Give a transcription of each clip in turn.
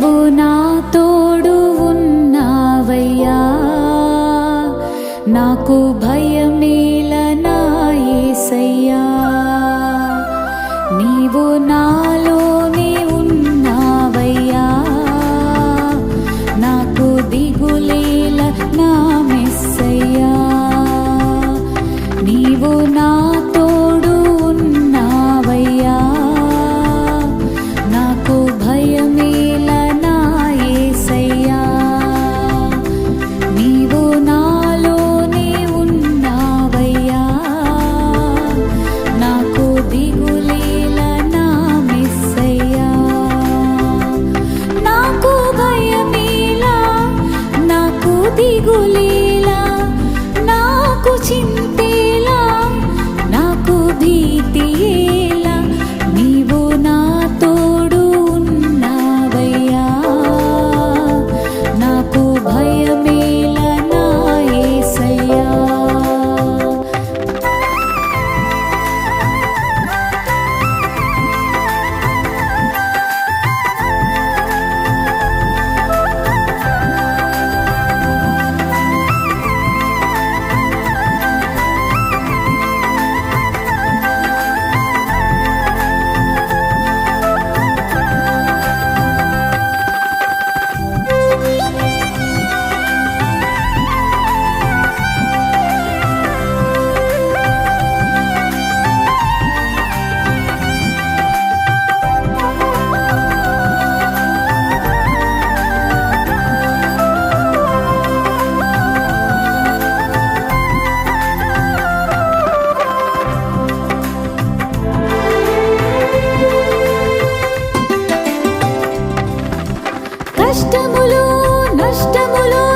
నీవు నా తోడు ఉన్నావయ్యా. నాకు భయమేల నాయసయ్యా నీవు నాలోనే ఉన్నావయ్యా. నాకు దిగులేల నా మెస్సయ్యా నీవు నా కష్టములు నష్టములు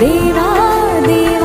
दे